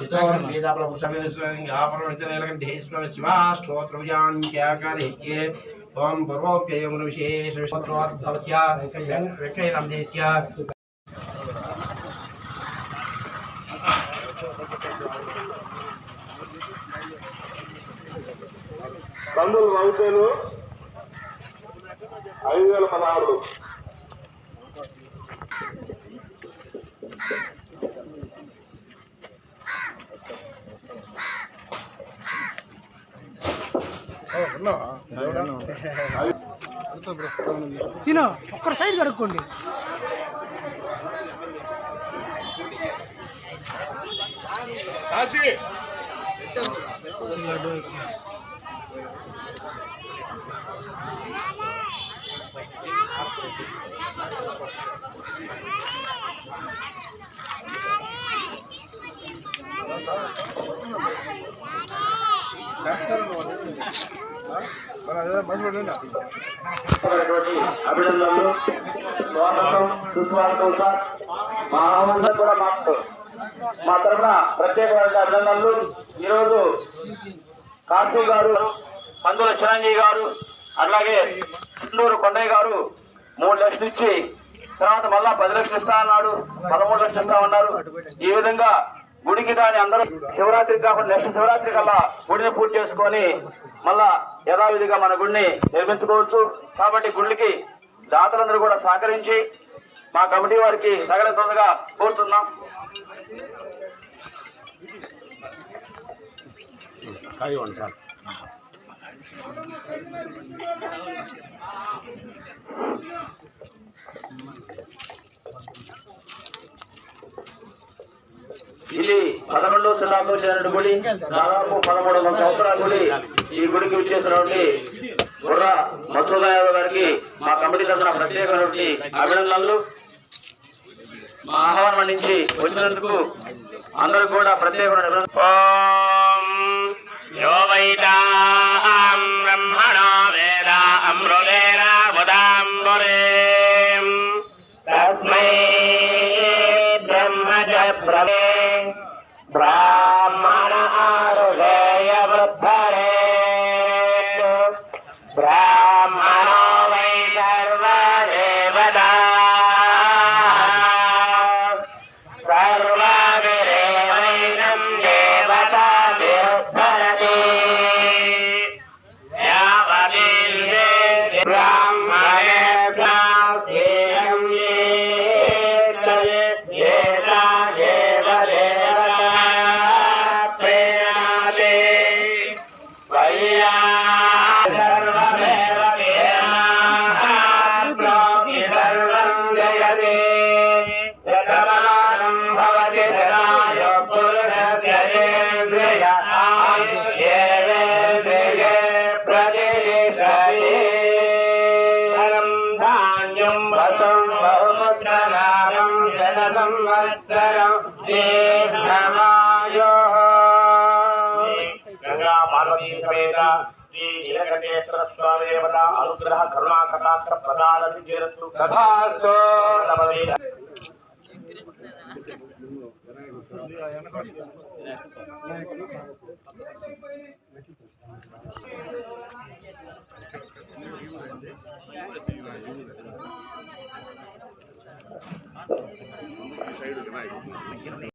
चितोन् वेदाप्रभुषवेश्वरङ्गापरवचनैलकण्ठेश्वर शिवाष्टोत्रविजान्त्याकारेह्ये त्वं पूर्वोक्तयमुनविशेषविश्वत्रोद्भवस्य वेङ्कटरामदेस्य కందులు రౌతేలు ఐదు వేల పదహారు సీను ఒక్కరు సైడ్ కడుక్కోండి ఉన్నటువంటి అభినందనలు స్వాగతం సుస్వాగతం సార్ మా ఆహ్వానం కూడా మాకు మా తరఫున ప్రత్యేకమైన అభినందనలు ఈరోజు కాసు గారు పందుల చిరంజీవి గారు అట్లాగే చిన్నూరు కొండయ్య గారు మూడు లక్షలు ఇచ్చి తర్వాత మళ్ళా పది లక్షలు ఇస్తా అన్నాడు పదమూడు లక్షలు ఇస్తా ఉన్నారు ఈ విధంగా గుడికి దాని అందరూ శివరాత్రి కాకుండా నెక్స్ట్ శివరాత్రి కల్లా గుడిని పూర్తి చేసుకొని మళ్ళా యథావిధిగా మన గుడిని నిర్మించుకోవచ్చు. కాబట్టి గుడికి దాతలందరూ కూడా సహకరించి మా కమిటీ వారికి సహకరించగా కోరుతున్నాం. ఇది పదకొండవ శతాబ్దం చెందిన గుడి దాదాపు పదమూడు వందల సంవత్సరాల గుడి ఈ గుడికి వచ్చేసినటువంటి బుర్ర మసూదయాదవ్ గారికి మా కమిటీ తరఫున ప్రత్యేకమైనటువంటి అభినందనలు మా ఆహ్వానం నుంచి వచ్చినందుకు అందరూ కూడా ప్రత్యేకమైన అభినందనలు. ब्राह्मण आरुषेय बहुमुद्रलाभं शतसंवत्सरं दीर्घमायोः గంగా పార్వతీ సమేత శ్రీ నీలకంఠేశ్వర స్వామి దేవత అనుగ్రహ కరుణా కటాక్ష ప్రదాన విజయత్తు కథాస్తో నమదే ಹೇಳಿದ್ರು ಬಾಯ್